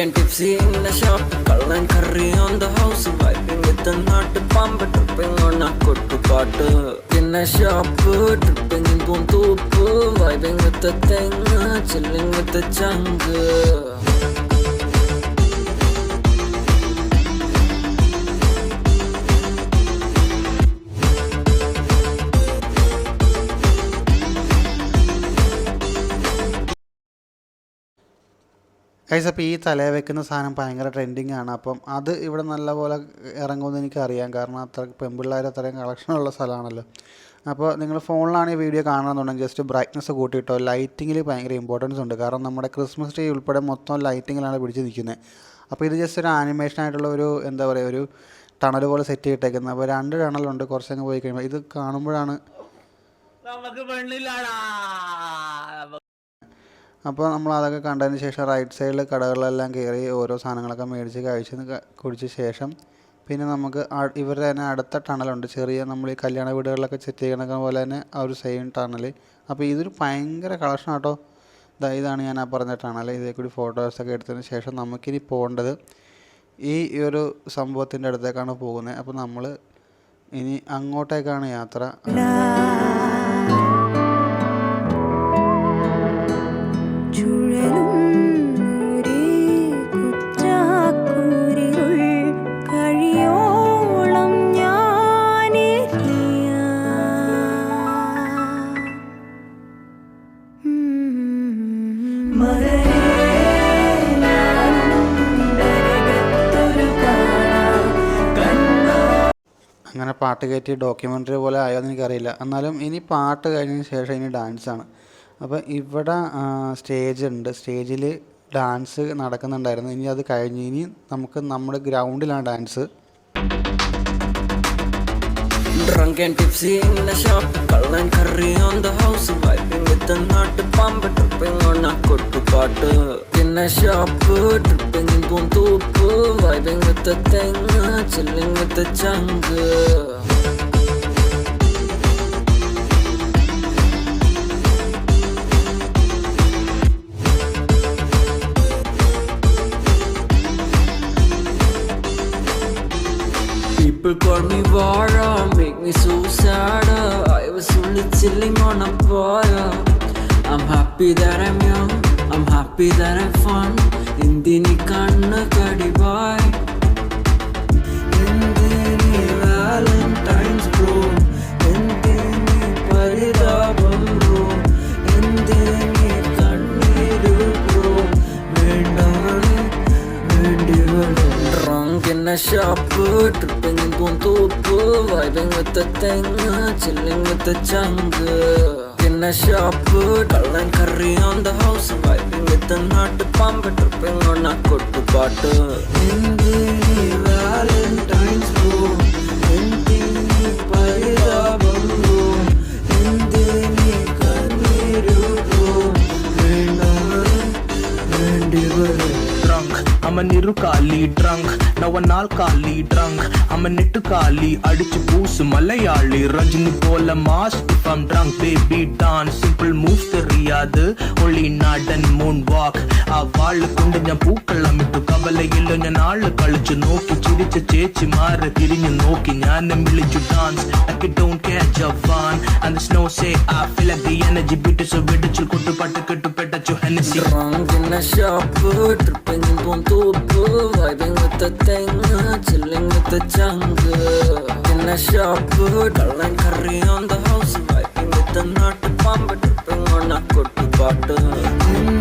can't keep seeing the shop Call and curry on the house Vibing with the nut Pamba tripping on a kottu kottu In a shop Tripping in boom Vibing with the thing Chilling with the jungle guys അപ്പോൾ ഈ തലയിൽ വെക്കുന്ന സാധനം ഭയങ്കര trending ആണ്. അപ്പം അത് ഇവിടെ നല്ലപോലെ ഇറങ്ങുമെന്ന് എനിക്കറിയാം. കാരണം അത്ര പെൺപിള്ളേർ അത്രയും കളക്ഷനുള്ള സ്ഥലമാണല്ലോ. അപ്പോൾ നിങ്ങൾ ഫോണിലാണ് ഈ വീഡിയോ കാണണമെന്നുണ്ടെങ്കിൽ ജസ്റ്റ് ബ്രൈറ്റ്നസ് കൂട്ടിയിട്ടോ ലൈറ്റിങ്ങിൽ ഭയങ്കര ഇമ്പോർട്ടൻസ് ഉണ്ട്. കാരണം നമ്മുടെ ക്രിസ്മസ് ട്രീ ഉൾപ്പെടെ മൊത്തം ലൈറ്റിങ്ങിലാണ് പിടിച്ച് നിൽക്കുന്നത്. അപ്പോൾ ഇത് ജസ്റ്റ് ഒരു ആനിമേഷൻ ആയിട്ടുള്ള ഒരു എന്താ പറയുക ഒരു ടണൽ പോലെ സെറ്റ് ചെയ്തിട്ടേക്കുന്നത്. അപ്പോൾ രണ്ട് ടണലുണ്ട് കുറച്ചങ്ങ് പോയി കഴിയുമ്പോൾ ഇത് കാണുമ്പോഴാണ് നമുക്ക് അപ്പോൾ നമ്മൾ അതൊക്കെ കണ്ടതിന് ശേഷം റൈറ്റ് സൈഡിൽ കടകളിലെല്ലാം കയറി ഓരോ സാധനങ്ങളൊക്കെ മേടിച്ച് കഴിച്ച് കുടിച്ച ശേഷം പിന്നെ നമുക്ക് ഇവരുടെ തന്നെ അടുത്ത ടണലുണ്ട്. ചെറിയ നമ്മൾ ഈ കല്യാണ വീടുകളിലൊക്കെ സെറ്റ് പോലെ തന്നെ ആ ഒരു സെയിം ടണൽ അപ്പോൾ ഇതൊരു ഭയങ്കര കളക്ഷൻ ആട്ടോ. ഇതാ ഇതാണ് ഞാൻ ആ പറഞ്ഞ ടണൽ ഇതേ കൂടി ഫോട്ടോസൊക്കെ എടുത്തതിന് ശേഷം നമുക്കിനി പോകേണ്ടത് ഈ ഒരു സംഭവത്തിന്റെ അടുത്തേക്കാണ് പോകുന്നത്. അപ്പോൾ നമ്മൾ ഇനി അങ്ങോട്ടേക്കാണ് യാത്ര. പാട്ട് കയറ്റി ഡോക്യുമെന്ററി പോലെ ആയോന്ന് എനിക്കറിയില്ല. എന്നാലും ഇനി പാട്ട് കഴിഞ്ഞതിന് ശേഷം ഇനി ഡാൻസാണ് അപ്പോൾ ഇവിടെ സ്റ്റേജ് ഉണ്ട്. സ്റ്റേജിൽ ഡാൻസ് നടക്കുന്നുണ്ടായിരുന്നു. ഇനി അത് കഴിഞ്ഞ് ഇനി നമുക്ക് നമ്മുടെ ഗ്രൗണ്ടിലാണ് ഡാൻസ് Drunk என்ன ஷாப்பு ட்ரிப்பிங் போம் தூப்பு வைபிங் வித் தேங்க சில்லிங் வித் சங்கு People call me Vara, make me so sad I was only chilling on a fire. I'm happy that I young, I'm happy that I'm fun. എന്തിനി കണ്ണ് കടിവായ് എന്തിനി Valentine's bro എന്തിനി പരിതാപം bro എന്തിനി കണ്ണീര് bro വേണ്ടവളെ വേണ്ടിയവളെ Drunk in a shop, tripping in Poonthoppu Vibing with the thing, chilling with the chunk In a shop, call and curry on the house Vibing நாட்டு பாம்பு tripping நான் கொட்டு பாட்டு. வேலண்டைன்ஸ் அவன் இரு காலி ட்ரங்க் நவ நாள் காலி ட்ரங்க் அவன் நெட்டு காலி அடிச்சு பூசு மலையாளி ரஜினி போல mass drunk baby don simple moves a നെട്ടുകാലി അടിച്ചു പൂസ് മലയാളി രജനി പോലെ mass if I'm drunk baby dance simple moves தெரியாது ഒളി നാടൻ മൂൺ വാക്ക് ആ വാള് കൊണ്ട് ഞാൻ പൂക്കള്ളം ഇട്ടു കവലയില്ല ഞാൻ ആള് കളിച്ചു നോക്കി ചിരിച്ച ചേച്ചിമാരെ തിരിഞ്ഞു നോക്കി ഞാൻ വിളിച്ചു dance I don't care Jawan and the snow say I feel like the energy beat so വെടിച്ചു കൊട്ടുപാട്ട് കെട്ടുപെട്ടച്ചു Hennessy Drunk in a shop, tripping in Poonthoppu Vibing with the thing, chilling with the chunk In a நான் கொட்டி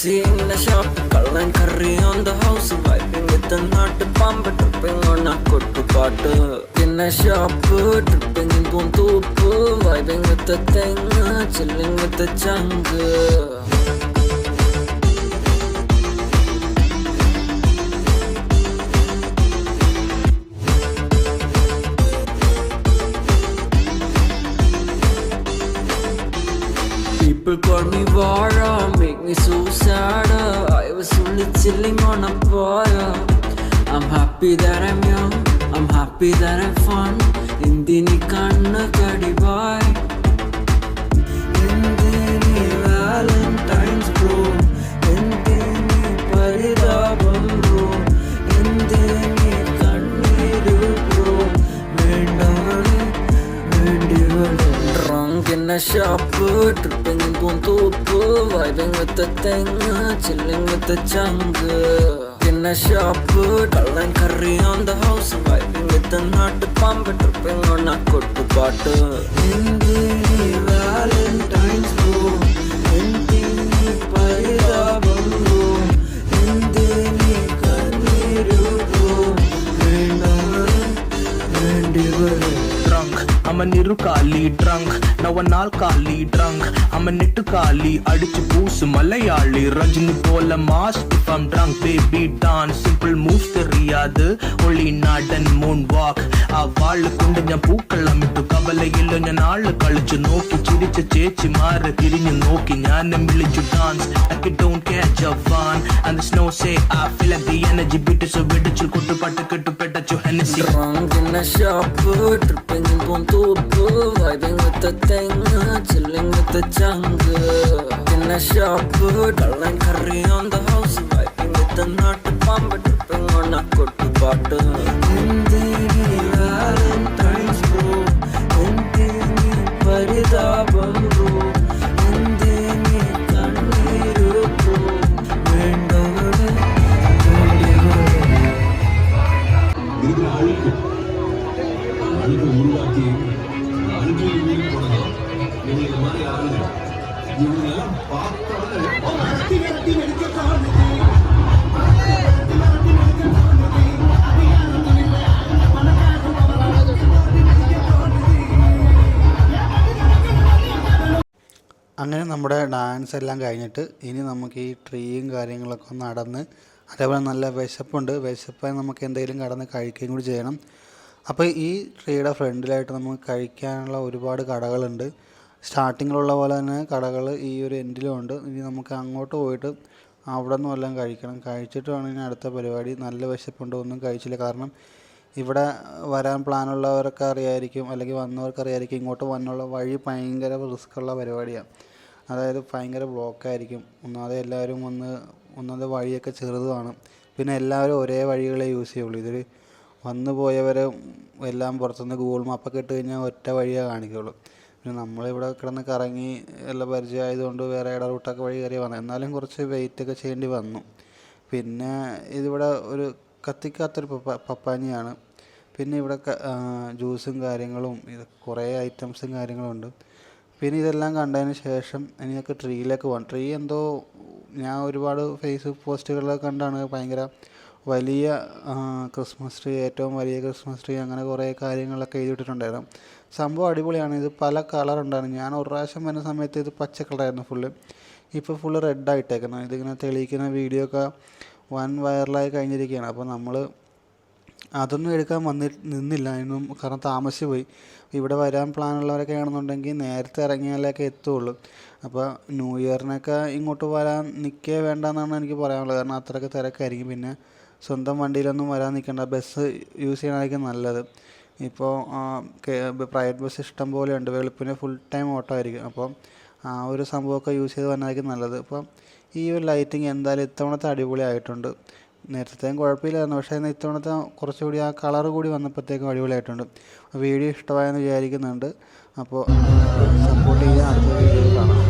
seeing the shop, cull and curry on the house, vibing with the nut pump, tripping on a good paatu. In a shop, tripping in Puntupu, vibing with the thing, chilling with the jungle People call me Vara, happy that I'm young, I'm happy that I'm fun. എന്തിനി കണ്ണ് കടിവായ് എന്തിനി Valentine's bro എന്തിനി പരിതാപം bro എന്തിനി കണ്ണീര് bro വേണ്ടവളെ വേണ്ടിയവളെ Drunk in a shop, tripping in Puntupu, vibing with the thing, சின்ன shop கள்ளன் கறி on the house vibing with நாட்டு பாம்பு ட்ரிப்பிங் ஒன்னா கொட்டு பாட்டு வேலண்டைன்ஸ் அவன் இரு காலி ட்ரங்க். நான் நாள் காலி ட்ரங்க். அவன் நெட்டு காலி அடிச்சு பூசு மலையாளி. ரஜினி போல mass ஃபம் drunk baby don simple moves தெரியாது. ஒளி நாடன் மூன் வாக் அவ்வாள் கொண்டு ஞா பூக்கள் அமைத்து கவலை இல்லை ஞா நாள் கழிச்சு நோக்கி சிரிச்ச சேச்சி மாற திரிஞ்சு நோக்கி ஞானம் விழிச்சு dance I don't catch a fun. And the snow say I feel like the energy. கொட்டு பாட்டு கெட்டு with your Hennessy. Drunk in a shopper, tripping in Pontoopu, vibing with the thing, chilling with the jungle. In a shopper, dull and curry on the house, vibing with the nut, pump, tripping on a good bottle. അങ്ങനെ നമ്മുടെ dance എല്ലാം കഴിഞ്ഞിട്ട് ഇനി നമുക്ക് ഈ ട്രീയും കാര്യങ്ങളൊക്കെ ഒന്ന് നടന്ന് അതേപോലെ നല്ല വിശപ്പുണ്ട്. വിശപ്പായി നമുക്ക് എന്തെങ്കിലും കടന്ന് കഴിക്കുകയും കൂടി ചെയ്യണം. അപ്പോൾ ഈ ട്രീയുടെ ഫ്രണ്ടിലായിട്ട് നമുക്ക് കഴിക്കാനുള്ള ഒരുപാട് കടകളുണ്ട്. സ്റ്റാർട്ടിങ്ങിലുള്ള പോലെ തന്നെ കടകൾ ഈ ഒരു എൻഡിലും ഉണ്ട്. ഇനി നമുക്ക് അങ്ങോട്ട് പോയിട്ട് അവിടെ നിന്നും എല്ലാം കഴിക്കണം. കഴിച്ചിട്ട് വേണം ഇനി അടുത്ത പരിപാടി. നല്ല വിശപ്പുണ്ട്. ഒന്നും കഴിച്ചില്ല. കാരണം ഇവിടെ വരാൻ പ്ലാനുള്ളവരൊക്കെ അറിയായിരിക്കും. അല്ലെങ്കിൽ വന്നവർക്ക് അറിയായിരിക്കും ഇങ്ങോട്ട് വന്നുള്ള വഴി ഭയങ്കര റിസ്ക്കുള്ള പരിപാടിയാണ് അതായത് ഭയങ്കര ബ്ലോക്കായിരിക്കും. ഒന്നാമത് എല്ലാവരും ഒന്ന് ഒന്നാമത് വഴിയൊക്കെ ചെറുതുമാണ് പിന്നെ എല്ലാവരും ഒരേ വഴികളെ യൂസ് ചെയ്യുള്ളൂ. ഇതിൽ വന്നു പോയവരെ എല്ലാം പുറത്തുനിന്ന് ഗൂഗിൾ മാപ്പൊക്കെ ഇട്ട് കഴിഞ്ഞാൽ ഒറ്റ വഴിയേ കാണിക്കുകയുള്ളൂ പിന്നെ നമ്മളിവിടെ കിടന്ന് കറങ്ങി എല്ലാം പരിചയമായതുകൊണ്ട് വേറെ ഇട റൂട്ടൊക്കെ വഴി കയറി വന്നത് എന്നാലും കുറച്ച് വെയിറ്റ് ഒക്കെ ചെയ്യേണ്ടി വന്നു. പിന്നെ ഇതിവിടെ ഒരു കത്തിക്കാത്തൊരു പപ്പ പപ്പാനിയാണ്. പിന്നെ ഇവിടെ ജ്യൂസും കാര്യങ്ങളും ഇത് കുറേ ഐറ്റംസും കാര്യങ്ങളും ഉണ്ട്. പിന്നെ ഇതെല്ലാം കണ്ടതിന് ശേഷം എനിക്ക് ട്രീയിലേക്ക് പോകാം ട്രീ എന്തോ ഞാൻ ഒരുപാട് ഫേസ്ബുക്ക് പോസ്റ്റുകളിലൊക്കെ കണ്ടാണ്. ഭയങ്കര വലിയ ക്രിസ്മസ് ട്രീ ഏറ്റവും വലിയ ക്രിസ്മസ് ട്രീ അങ്ങനെ കുറേ കാര്യങ്ങളൊക്കെ എഴുതിയിട്ടുണ്ടായിരുന്നു സംഭവം അടിപൊളിയാണ്. ഇത് പല കളറുണ്ടായിരുന്നു. ഞാൻ ഒരു പ്രാവശ്യം വരുന്ന സമയത്ത് ഇത് പച്ച കളറായിരുന്നു ഫുള്ള്. ഇപ്പോൾ ഫുള്ള് റെഡ് ആയിട്ടേക്കുന്നത് ഇതിങ്ങനെ തെളിയിക്കുന്ന വീഡിയോ ഒക്കെ വൻ വൈറലായി കഴിഞ്ഞിരിക്കുകയാണ്. അപ്പോൾ നമ്മൾ അതൊന്നും എടുക്കാൻ വന്നി നിന്നില്ല. അതിനും കാരണം താമസിച്ച് പോയി ഇവിടെ വരാൻ പ്ലാൻ ഉള്ളവരൊക്കെ ആണെന്നുണ്ടെങ്കിൽ നേരത്തെ ഇറങ്ങിയാലൊക്കെ എത്തുള്ളൂ. അപ്പോൾ ന്യൂ ഇയറിനൊക്കെ ഇങ്ങോട്ട് വരാൻ നിൽക്കേ വേണ്ട എന്നാണ് എനിക്ക് പറയാനുള്ളത്. കാരണം അത്രയ്ക്ക് തിരക്കായിരിക്കും. പിന്നെ സ്വന്തം വണ്ടിയിലൊന്നും വരാൻ നിൽക്കേണ്ട ബസ് യൂസ് ചെയ്യണമായിരിക്കും നല്ലത്. ഇപ്പോൾ പ്രൈവറ്റ് ബസ് ഇഷ്ടം പോലെ ഉണ്ട്. വെളുപ്പിന് ഫുൾ ടൈം ഓട്ടോ ആയിരിക്കും. അപ്പോൾ ആ ഒരു സംഭവമൊക്കെ യൂസ് ചെയ്ത് വന്നായിരിക്കും നല്ലത്. അപ്പം ഈ ഒരു ലൈറ്റിങ് എന്തായാലും ഇത്തവണത്തെ അടിപൊളിയായിട്ടുണ്ട് നേരത്തെയും കുഴപ്പമില്ലായിരുന്നു. പക്ഷേ എന്നാൽ ഇത്തവണത്തെ കുറച്ചുകൂടി ആ കളർ കൂടി വന്നപ്പോഴത്തേക്കും അടിപൊളിയായിട്ടുണ്ട്. വീഡിയോ ഇഷ്ടമായെന്ന് വിചാരിക്കുന്നുണ്ട്. അപ്പോൾ സപ്പോർട്ട് ചെയ്യാൻ അടുത്ത വീഡിയോയിൽ കാണാം.